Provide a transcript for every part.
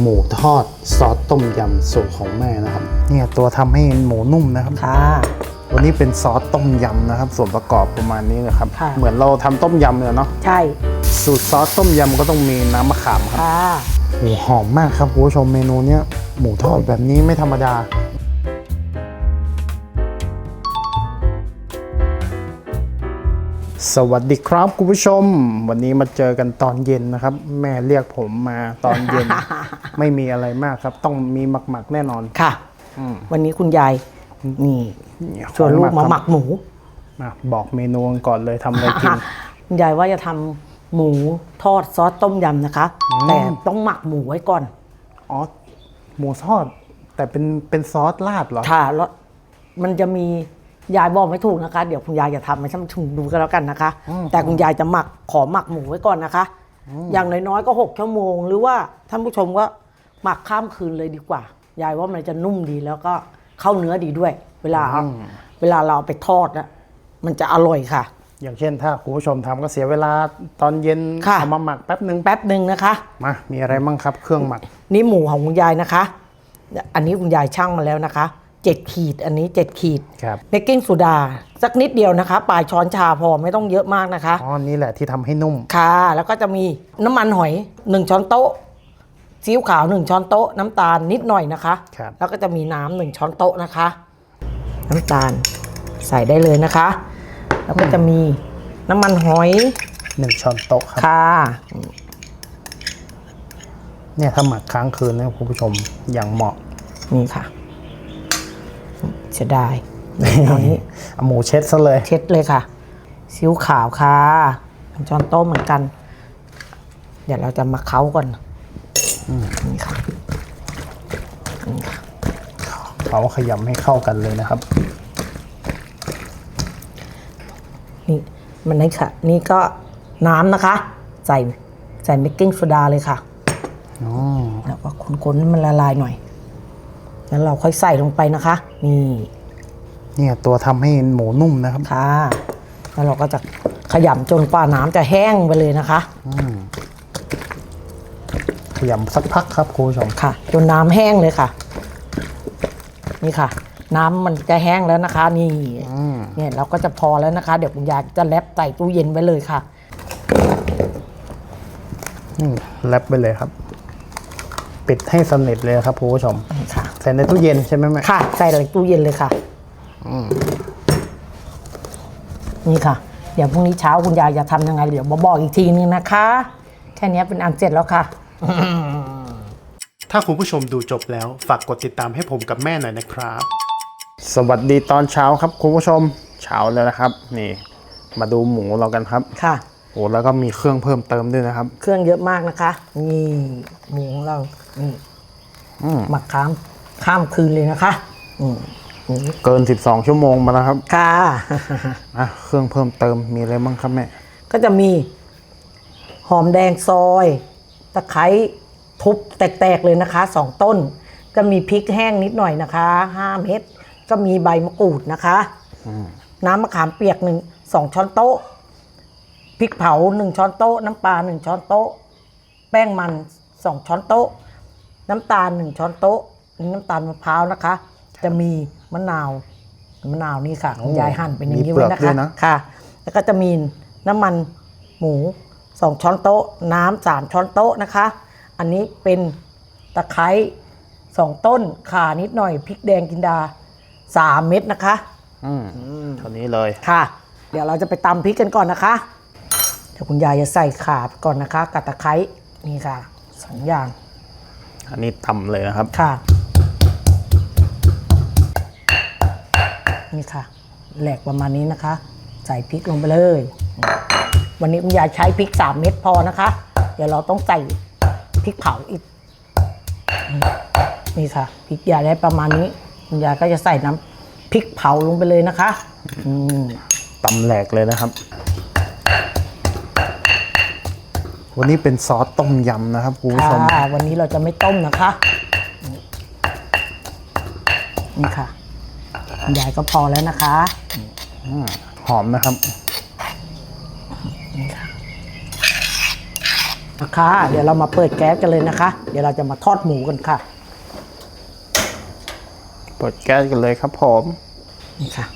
หมูทอดซอสต้มยำสูตรของแม่นะครับเนี่ยตัวทำให้หมูนุ่มนะครับค่ะวันนี้เป็นซอสต้มยำนะครับ ส่วนประกอบประมาณนี้เลยครับค่ะเหมือนเราทำต้มยำเลยเนาะใช่ สูตรซอสต้มยำก็ต้องมีน้ำมะขามครับค่ะโอ้หอมมากครับคุณผู้ชมเมนูเนี้ยหมูทอดแบบนี้ไม่ธรรมดา สวัสดีครับคุณผู้ชม วันนี้มาเจอกันตอนเย็นนะครับ แม่เรียกผมมาตอนเย็น ไม่มีอะไรมากครับ ต้องมีหมักๆแน่นอน ค่ะวันนี้คุณยาย นี่เนี่ยชวนลูกมาหมักหมูมาบอกเมนูกันก่อนเลยทำอะไรกิน คุณยายว่าจะทำหมูทอดซอสต้มยำนะคะแต่ต้องหมักหมูไว้ก่อนอ๋อหมูทอด แต่เป็นเป็นซอสราดเหรอ ค่ะแล้วมันจะมี ยายบอกไม่ถูกนะคะ เดี๋ยวคุณยายจะทำให้ท่านผู้ชมดูกันแล้วกันนะคะแต่คุณยายจะหมักขอหมักหมูไว้ก่อนนะคะ อย่างน้อยๆก็หกชั่วโมง หรือว่าท่านผู้ชมก็หมักข้ามคืนเลยดีกว่า ยายว่ามันจะนุ่มดีแล้วก็เข้าเนื้อดีด้วย เวลาเอาเวลาเราเอาไปทอดนะมันจะอร่อยค่ะ อย่างเช่นถ้าคุณผู้ชมทำก็เสียเวลาตอนเย็นค่ะ เอามาหมักแป๊บหนึ่งแป๊บหนึ่งนะคะ มา มีอะไรบ้างครับ เครื่องหมัก นี่หมูของคุณยายนะคะ อันนี้คุณยายช่างมาแล้วนะคะ เจ็ดขีดอันนี้เจ็ดขีดครับเบกกิ้งโซดาสักนิดเดียวนะคะปลายช้อนชาพอไม่ต้องเยอะมากนะคะ อ๋อนี่แหละที่ทำให้นุ่ม ค่ะ แล้วก็จะมีน้ำมันหอย 1 ช้อนโต๊ะซีอิ๊วขาว 1 ช้อนโต๊ะ น้ำตาลนิดหน่อยนะคะ ครับ แล้วก็จะมีน้ำหนึ่งช้อนโต๊ะนะคะ น้ำตาลใส่ได้เลยนะคะ แล้วก็จะมีน้ำมันหอยหนึ่งช้อนโต๊ะครับ ค่ะ เนี่ยถ้าหมักค้างคืนนะคุณผู้ชมอย่างเหมาะ นี่ค่ะ เสียดายเอานี้เอาหมูเช็ดซะเลย เช็ดเลยค่ะซีอิ๊วขาวค่ะน้ำช้อนโต๊ะเหมือนกัน เดี๋ยวเราจะมาเค้าก่อนนี่ค่ะนี่ค่ะเขาขยำให้เข้ากันเลยนะครับ นี่มันนี่ค่ะ นี่ก็น้ำนะคะ ใส่ใส่เบกกิ้งโซดาเลยค่ะอ๋อแล้วก็คนๆให้มันละลายหน่อย แล้วเราค่อยใส่ลงไปนะคะ นี่เนี่ยตัวทำให้หมูนุ่มนะครับค่ะแล้วเราก็จะขยำจนกว่าน้ำจะแห้งไปเลยนะคะขยำสักพักครับคุณผู้ชมค่ะ จนน้ำแห้งเลยค่ะ นี่ค่ะ น้ำมันจะแห้งแล้วนะคะ นี่ อืมเนี่ยเราก็จะพอแล้วนะคะ เดี๋ยวคุณยายจะแลบใส่ตู้เย็นไว้เลยค่ะอืมแรปไปเลยครับ ปิดให้สนิทเลยครับคุณผู้ชมนี่ค่ะใส่ในตู้เย็นใช่ไหมแม่ค่ะ ใส่ในตู้เย็นเลยค่ะนี่ค่ะ เดี๋ยวพรุ่งนี้เช้าคุณยายจะทำยังไง เดี๋ยวมาบอกอีกทีนึงนะคะ แค่นี้เป็นอันเสร็จแล้วค่ะ ถ้าคุณผู้ชมดูจบแล้ว ฝากกดติดตามให้ผมกับแม่หน่อยนะครับ สวัสดีตอนเช้าครับคุณผู้ชมเช้าแล้วนะครับ นี่ มาดูหมูเรากันครับค่ะโอ้แล้วก็มีเครื่องเพิ่มเติมด้วยนะครับ เครื่องเยอะมากนะคะนี่หมูของเรานี่อืมหมักข้าม ข้ามคืนเลยนะคะอืมหมูเกิน 12 ชั่วโมงมาแล้วครับค่ะ อะเครื่องเพิ่มเติมมีอะไรบ้างครับแม่ก็จะมีหอมแดงซอยตะไคร้ทุบแตกๆเลยนะคะสองต้น ก็มีพริกแห้งนิดหน่อยนะคะห้าเม็ดก็มีใบมะกรูดนะคะน้ำมะขามเปียกหนึ่งสองช้อนโต๊ะพริกเผาหนึ่งช้อนโต๊ะ น้ำปลาหนึ่งช้อนโต๊ะ แป้งมันสองช้อนโต๊ะ น้ำตาลหนึ่งช้อนโต๊ะ นี่น้ำตาลมะพร้าวนะคะ จะมีมะนาวมะนาวนี่ค่ะคุณยายหั่นเป็นอย่างนี้ไว้นะมีเปลือกด้คะวยนะ ค่ะ แล้วก็จะมีน้ำมันหมูสองช้อนโต๊ะ น้ำสามช้อนโต๊ะนะคะ อันนี้เป็นตะไคร้สองต้นข่านิดหน่อยพริกแดงกินดาสามเม็ดนะคะ อืมเท่านี้เลย ค่ะ เดี๋ยวเราจะไปตำพริกกันก่อนนะคะ เดี๋ยวคุณยายจะใส่ข่าไปก่อนนะคะกับตะไคร้นี่ค่ะสองอย่างอันนี้ตำเลยนะครับ ค่ะ นี่ค่ะ แหลกประมาณนี้นะคะ ใส่พริกลงไปเลย วันนี้คุณยายใช้พริกสามเม็ดพอนะคะ เดี๋ยวเราต้องใส่พริกเผาอีก นี่ค่ะพริกยายได้ประมาณนี้คุณยายก็จะใส่น้ำพริกเผาลงไปเลยนะคะ อืมตำแหลกเลยนะครับ วันนี้เป็นซอสต้มยำนะครับคุณผู้ชม ค่ะวันนี้เราจะไม่ต้มนะคะ นี่ค่ะ คุณยายก็พอแล้วนะคะหอมนะครับนี่ค่ะนะคะเดี๋ยวเรามาเปิดแก๊สกันเลยนะคะ เดี๋ยวเราจะมาทอดหมูกันค่ะ เปิดแก๊สกันเลยครับผมนี่ค่ะ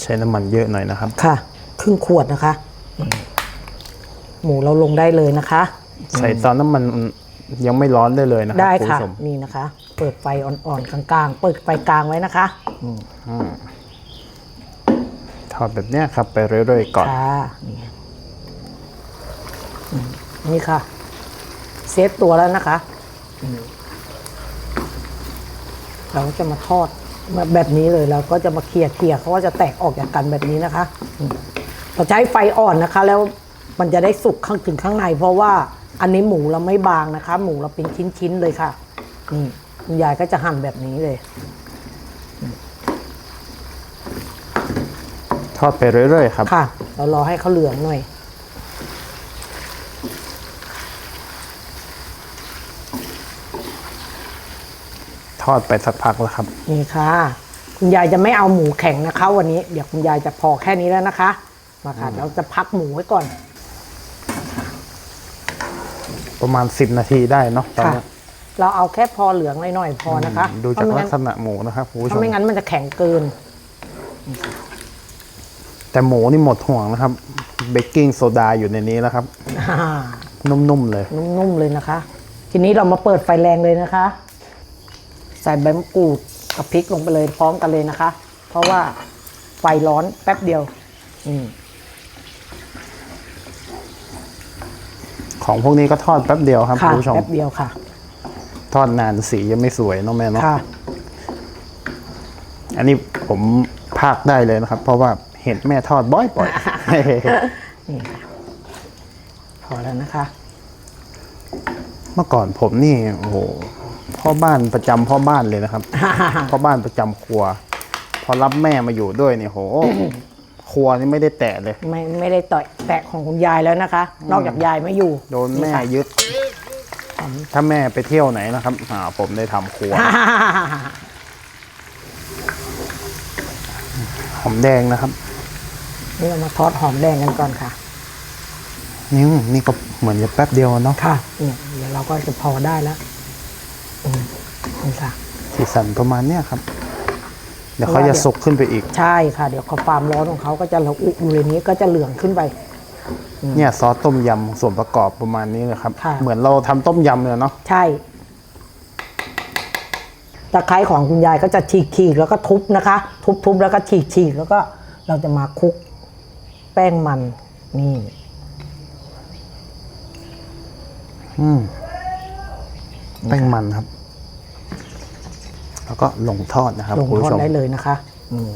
ใช้น้ำมันเยอะหน่อยนะครับ ค่ะ ครึ่งขวดนะคะอืม หมูเราลงได้เลยนะคะ ใส่ตอนน้ำมันยังไม่ร้อนได้เลยนะครัได้คุณค่ะผู้ชมนี่นะคะ เปิดไฟอ่อนๆกลางๆ เปิดไฟกลางไว้นะคะทอดแบบเนี้ยครับ ไปเรื่อยๆก่อน ค่ะนี่อืมนี่ค่ะ เซฟตัวแล้วนะคะอืมเราก็จะมาทอดมาแบบนี้เลยเราก็จะมาเคลียร์เคลียร์เขาก็จะแตกออกจากกันแบบนี้นะคะอืมเราใช้ไฟอ่อนนะคะ แล้ว มันจะได้สุกข้างถึงข้างใน เพราะว่าอันนี้หมูเราไม่บางนะคะ หมูเราเป็นชิ้นๆเลยค่ะ นี่คุณยายก็จะหั่นแบบนี้เลย ทอดไปเรื่อยๆครับ ค่ะ เรารอให้เขาเหลืองหน่อย ทอดไปสักพักแล้วครับ นี่ค่ะ คุณยายจะไม่เอาหมูแข็งนะคะ วันนี้ เดี๋ยวคุณยายจะพอแค่นี้แล้วนะคะ มาค่ะ เราจะพักหมูไว้ก่อน ประมาณ 10 นาทีได้เนาะตอนค่ะเนี้ยเราเอาแค่พอเหลืองหน่อยๆพอนะคะดูเพจากราะไม่ลังั้กนษณะหมูนะครับคุณผู้เพชราะม ไม่งั้นมันจะแข็งเกิน แต่หมูนี่หมดห่วงนะครับ เบกกิ้งโซดาอยู่ในนี้แล้วครับ อ่านุ่มๆเลย นุ่มๆเลยนะคะ ทีนี้เรามาเปิดไฟแรงเลยนะคะ ใส่ใบมะกรูดกับพริกลงไปเลยพร้อมกันเลยนะคะ เพราะว่าไฟร้อนแป๊บเดียว อืม ของพวกนี้ก็ทอดแป๊บเดียวครับค่ะคุณผู้ชม แป๊บเดียวค่ะ ทอดนานสียังไม่สวยเนาะแม่เนาะ ค่ะ อันนี้ผมภาคได้เลยนะครับ เพราะว่าเห็นแม่ทอดบ่อยนี่ค่ะพอแล้วนะคะๆเมื่อก่อนผมนี่โอ้โหพ่อบ้านประจำพ่อบ้านเลยนะครับ พ่อบ้านประจำครัว พอรับแม่มาอยู่ด้วยเนี่ยโห ครัวนี่ไม่ได้แตะเลย ไม่ไม่ได้ต่อยแตะของคุณยายแล้วนะคะ นอกจากยายไม่อยู่โดนแม่ค่ะยึด ถ้าแม่ไปเที่ยวไหนนะครับอ่าผมได้ทำครัวหอมแดงนะครับนี่เรามาทอดหอมแดงกันก่อนค่ะ นี่นี่ก็เหมือนจะแป๊บเดียวเนาะค่ะเนี่ยเดี๋ยวเราก็จะพอได้แล้วอืมนี่ค่ะสีสันประมาณเนี้ยครับเดี๋ยวเขาจะสุกขึ้นไปอีก ใช่ค่ะ เดี๋ยวเขาความร้อนของเขาก็จะระอุอยู่ในนี้ก็จะเหลืองขึ้นไป เนี่ยซอสต้มยำส่วนประกอบประมาณนี้เลยครับ ค่ะ เหมือนเราทำต้มยำเลยเนาะใช่ตะไคร้ของคุณยายก็จะฉีกฉีกๆแล้วก็ทุบนะคะ ทุบทุบแล้วก็ฉีกฉีกแล้วก็เราจะมาคลุก แป้งมันนี่อืมแป้งมันครับ แล้วก็ลงทอดนะครับลงคุณทอผู้ดชมได้เลยนะคะอืม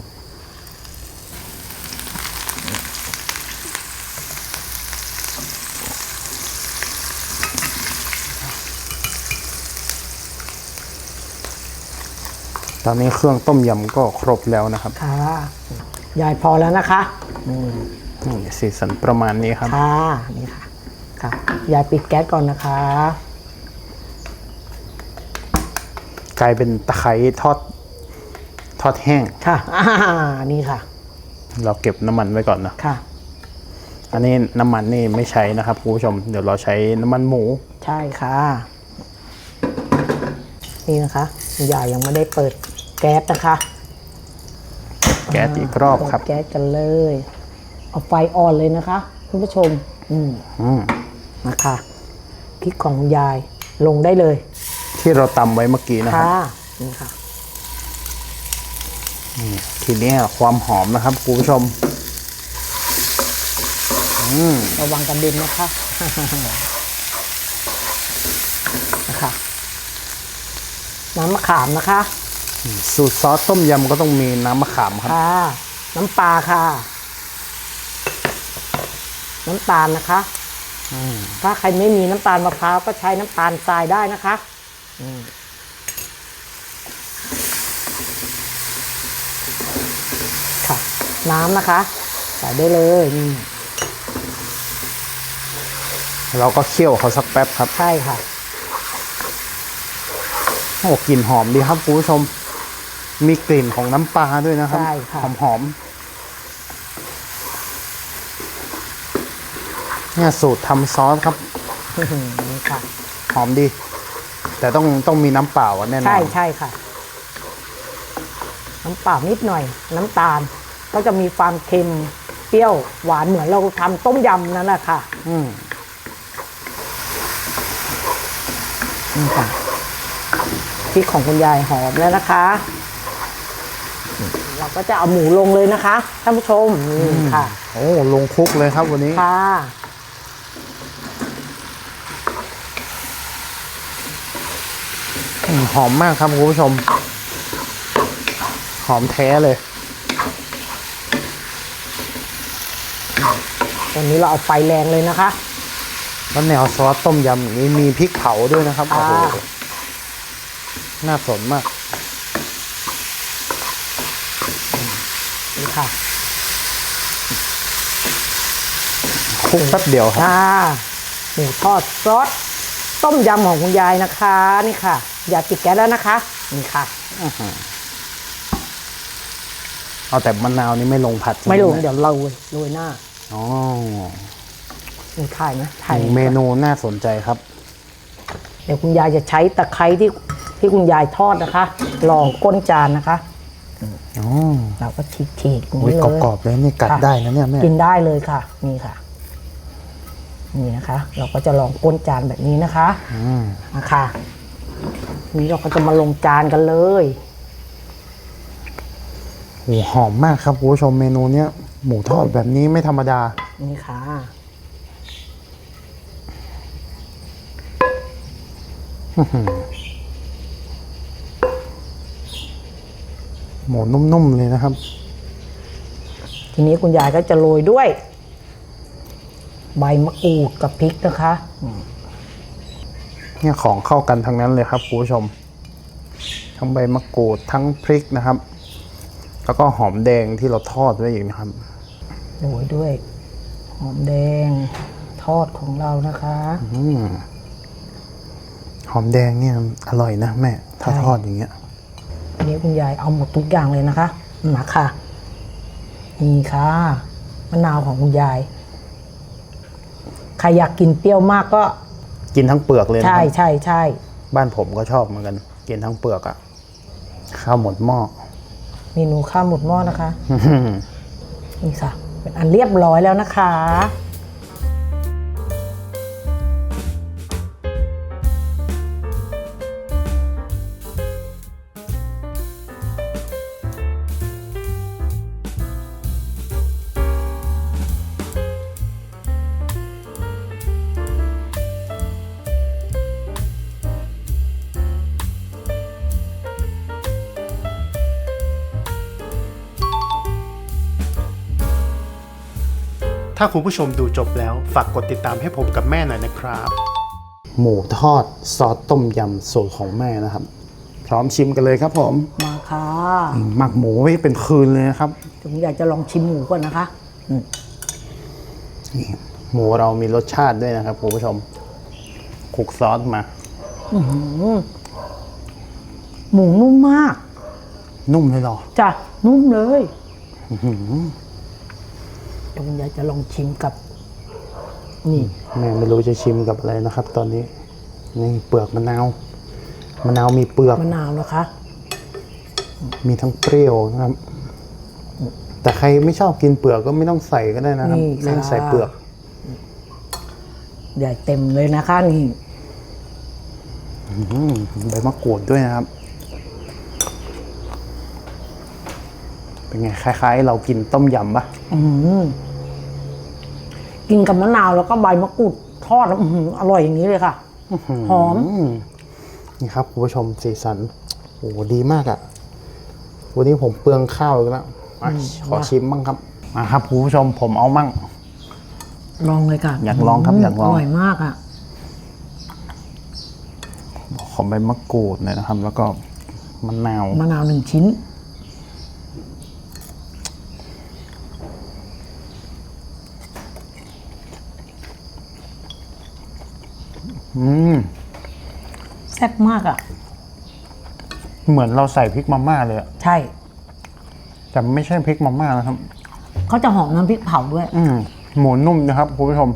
ตอนนี้เครื่องต้มยำก็ครบแล้วนะครับ ค่ะยายพอแล้วนะคะนี่สีสันประมาณนี้ครับ ค่ะ นี่ค่ะ ค่ะ ยายปิดแก๊สก่อนนะคะ ก ลายเป็นตะไคร้ทอดทอดแห้ง ค่ะอ่านี่ค่ะ เราเก็บน้ำมันไว้ก่อนนะ ค่ะ อันนี้น้ำมันนี่ไม่ใช้นะครับคุณผู้ชม เดี๋ยวเราใช้น้ำมันหมู ใช่ค่ะ นี่นะคะคุณยายยังไม่ได้เปิดแก๊สนะคะแก๊สอีกรอบครับ เปิดแก๊สกันเลย เอาไฟอ่อนเลยนะคะคุณผู้ชม อืมอืม นะคะพริกของคุณยายลงได้เลย ที่เราตำไว้เมื่อกี้นะครับค่ะนี่ค่ะทีนี้ความหอมนะครับคุณผู้ชมระวังกระเด็นนะคะนะคะน้ำมะขามนะคะ สูตรซอสต้มยำก็ต้องมีน้ำมะขามครับค่ะน้ำปลาค่ะ น้ำตาลนะคะถ้าใครไม่มีน้ำตาลมะพร้าวก็ใช้น้ำตาลทรายได้นะคะอืม ค่ะ น้ำนะคะ ใส่ได้เลยนี่เราก็เคี่ยวเขาสักแป๊บครับ ใช่ค่ะ โอ้กลิ่นหอมดีครับคุณผู้ชม มีกลิ่นของน้ำปลาด้วยนะครับ ใช่ค่ะ หอมหอมๆเนี่ยสูตรทำซอสครับ นี่ค่ะ หอมดี แต่ต้องต้องมีน้ำเปล่าอะแน่นอนใช่ใช่ค่ะ น้ำเปล่านิดหน่อย น้ำตาล ก็จะมีความเค็มเปรี้ยวหวานเหมือนเราทำต้มยำนั่นแหละค่ะ อืมนี่ค่ะพริกของคุณยายหอมแล้วนะคะ เราก็จะเอาหมูลงเลยนะคะท่านผู้ชมนี่ค่ะ โอ้ลงคลุกเลยครับวันนี้ค่ะ อืม หอมมากครับคุณผู้ชม หอมแท้เลย ตอนนี้เราเอาไฟแรงเลยนะคะแล้วแนวซอสต้มยำอย่างนี้มีพริกเผาด้วยนะครับโอ้โหค่ะน่าสนมาก นี่ค่ะคลุกแป๊บเดียวครับค่ะหมูทอดซอสต้มยำของคุณยายนะคะ นี่ค่ะ อย่าติดแก๊สแล้วนะคะ นี่ค่ะ เอาแต่มะนาวนี่ไม่ลงผัดใช่หไม่ลงแเดี๋ยวเราโรยหน้าอ๋อนี่ถ่ายไหมถ่ายเมนูน่าสนใจครับ เดี๋ยวคุณยายจะใช้ตะไคร้ที่ที่คุณยายทอดนะคะลองก้นจานนะคะอ๋อเราก็ฉีกฉีกๆอย่างอุ้ยนี้กเลยรอบๆเลยนี่กัดค่ะได้นะเนี่ยแม่กินได้เลยค่ะ นี่ค่ะ นี่นะคะ เราก็จะลองก้นจานแบบนี้นะคะอืมนะคะ นี่เราก็จะมาลงจานกันเลยโหหอมมากครับคุณผู้ชมเมนูเนี้ยหมูทอดแบบนี้ไม่ธรรมดา นี่ค่ะ หมูนุ่มๆเลยนะครับ ทีนี้คุณยายก็จะโรยด้วย ใบมะกรูดกับพริกนะคะ เนี่ยของเข้ากันทั้งนั้นเลยครับคุณผู้ชม ทั้งใบมะกรูดทั้งพริกนะครับ แล้วก็หอมแดงที่เราทอดไว้อีกนะครับโรยด้วย หอมแดงทอดของเรานะคะอืมหอมแดงเนี่ยอร่อยนะแม่ ถ้าใช่ทอดอย่างเงี้ยทีนี้คุณยายเอาหมดทุกอย่างเลยนะคะมาค่ะ นี่ค่ะมะนาวของคุณยายใครอยากกินเปรี้ยวมากก็ กินทั้งเปลือกเลยนะใช่ครับใช่ใช่บ้านผมก็ชอบเหมือนกัน กินทั้งเปลือกอะ่ะข้าวหมดหม้อ เมนูข้าวหมดหม้อนะคะนี่ค่ะเป็นอันเรียบร้อยแล้วนะคะ ถ้าคุณผู้ชมดูจบแล้ว ฝากกดติดตามให้ผมกับแม่หน่อยนะครับ หมูทอดซอสต้มยำสูตรของแม่นะครับ พร้อมชิมกันเลยครับผมมาค่ะหมักหมูไว้เป็นคืนเลยนะครับผมอยากจะลองชิมหมูก่อนนะคะนี่หมูเรามีรสชาติด้วยนะครับคุณผู้ชมคลุกซอสมาหมูนุ่มมาก นุ่มเลยเหรอ จ้ะ นุ่มเลย เดี๋ยวคุณยายจะลองชิมกับ นี่แม่ไม่รู้จะชิมกับอะไรนะครับ ตอนนี้นี่เปลือกมะนาวมะนาวมีเปลือกมะนาวนะคะ มีทั้งเปรี้ยวนะครับ แต่ใครไม่ชอบกินเปลือกก็ไม่ต้องใส่ก็ได้นะครับนี่ไม่ต้องค่ะใส่เปลือก ใหญ่เต็มเลยนะคะนี่อืมใบมะกรูดด้วยนะครับ เป็นไงคล้าย ๆ เรากินต้มยำปะอืม กินกับมะนาวแล้วก็ใบมะกรูดทอดแล้วอื้อหืออร่อยอย่างนี้เลยค่ะ หอมอืมนี่ครับคุณผู้ชมสีสันโอ้โหดีมากอะ่ะ วันนี้ผมเปลืองข้าวอีกแล้วมาขอชิมบ้างครับ มาครับคุณผู้ชมผมเอามั่ง ลองเลยค่ะ อยากลองครับอยากลอง อร่อยมากอะ ขอใบมะกรูดหน่อยนะครับ แล้วก็มะนาว มะนาวหนึ่งชิ้น อืมแซ่บมากอะ เหมือนเราใส่พริกมาม่าเลยอะใช่ แต่ไม่ใช่พริกมาม่านะครับ เขาจะหอมน้ำพริกเผาด้วย อืมหมูนุ่มนะครับคุณผู้ชม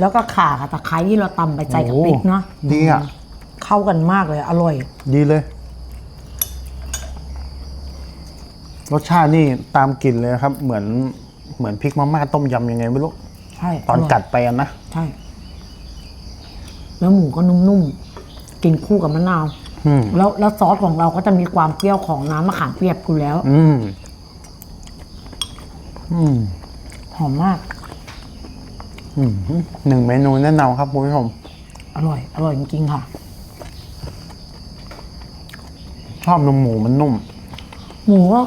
แล้วก็ข่ากับตะไคร้ที่เราตำไปใส่กับพริกเนาะโอ้ดีอะเข้ากันมากเลย อร่อย ดีเลย รสชาตินี่ตามกลิ่นเลยนะครับ เหมือนเหมือนพริกมาม่าต้มยำยังไงไม่รู้ ใช่ตอนร่ยกัดไปอะนะ ใช่ แล้วหมูก็นุ่มๆ กินคู่กับมะนาว อืมแล้วแล้วซอสของเราก็จะมีความเปรี้ยวของน้ำมะขามเปียกอยู่แล้ว อืมอืมหอมมาก อืมหนึ่งเมนูแนะนำครับคุณผู้ชมอร่อย อร่อยจริงๆค่ะ ชอบนมหมูมันนุ่ม หมูก็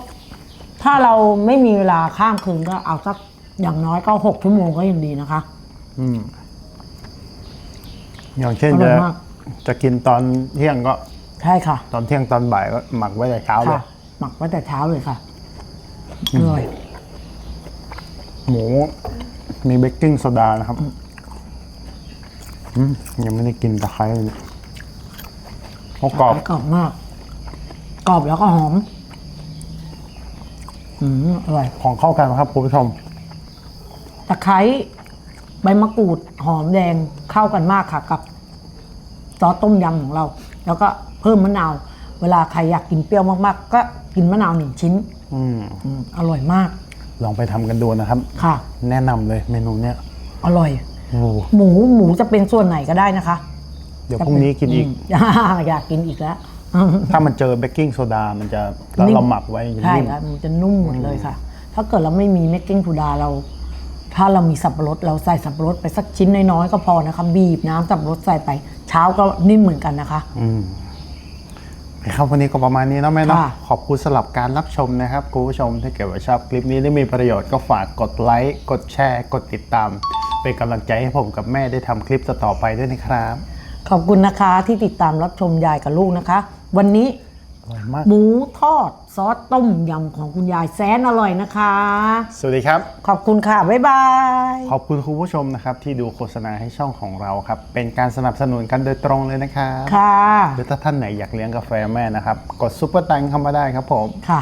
ถ้าเราไม่มีเวลาข้ามคืนก็เอาสักอย่างน้อยก็หกชั่วโมงก็ยังดีนะคะ อืม อย่างเช่นอร่จะอยมาก จะกินตอนเที่ยงก็ใช่ค่ะ ตอนเที่ยงตอนบ่ายก็หมักไว้แต่เช้าเลค่ะ ยหมักไว้แต่เช้าเลยค่ะอร่อยหมูมีเบกกิ้งโซดานะครับอืมยังไม่ได้กินตะไคร้เลยเนี่ยโอ้กรอบกรอบมาก กรอบแล้วก็หอม อืมอร่อย ของเข้ากันครับคุณผู้ชม ตะไคร้ใบมะกรูดหอมแดงเข้ากันมากค่ะ กับ ซอสต้มยำของเรา แล้วก็เพิ่มมะนาว เวลาใครอยากกินเปรี้ยวมากๆ ก็กินมะนาวหนึ่งชิ้นอืมอืมอร่อยมากลองไปทำกันดูนะครับ ค่ะ แนะนำเลยเมนูเนี้ยอร่อย โอ้หมูหมูจะเป็นส่วนไหนก็ได้นะคะเดี๋ยวพรุ่งนี้กินอีก ม อยากกินอีกแล้ว ถ้ามันเจอเบกกิ้งโซดา มันจะแล้วนิ่ม เราหมักไว้จะใช่นิ่มครับมันจะนุ่มหมดเลยค่ะ ถ้าเกิดเราไม่มีเมกกิ้งทูดาเรา ถ้าเรามีสับปะรดเราใส่สับปะรดไปสักชิ้นน้อยๆก็พอนะคะ บีบน้ำสับปะรดใส่ไปเช้าก็นิ่มเหมือนกันนะคะ อืมครับวันนี้ก็ประมาณนี้เนาะแม่เนาะค่ะ ขอบคุณสำหรับการรับชมนะครับคุณผู้ชมถ้าเกิดว่าชอบคลิปนี้ได้มีประโยชน์ก็ฝากกดไลค์กดแชร์ กดติดตาม เป็นกำลังใจให้ผมกับแม่ได้ทำคลิปต่อๆไปด้วยนะครับขอบคุณนะคะที่ติดตามรับชมยายกับลูกนะคะ วันนี้อร่อยมากหมูทอด ซอสต้มยำของคุณยายแสนอร่อยนะคะ สวัสดีครับ ขอบคุณค่ะ บ๊ายบาย ขอบคุณคุณผู้ชมนะครับ ที่ดูโฆษณาให้ช่องของเราครับ เป็นการสนับสนุนกันโดยตรงเลยนะครับค่ะหรือถ้าท่านไหนอยากเลี้ยงกาแฟแม่นะครับ กดซุปเปอร์ตังเข้ามาได้ครับผม ค่ะ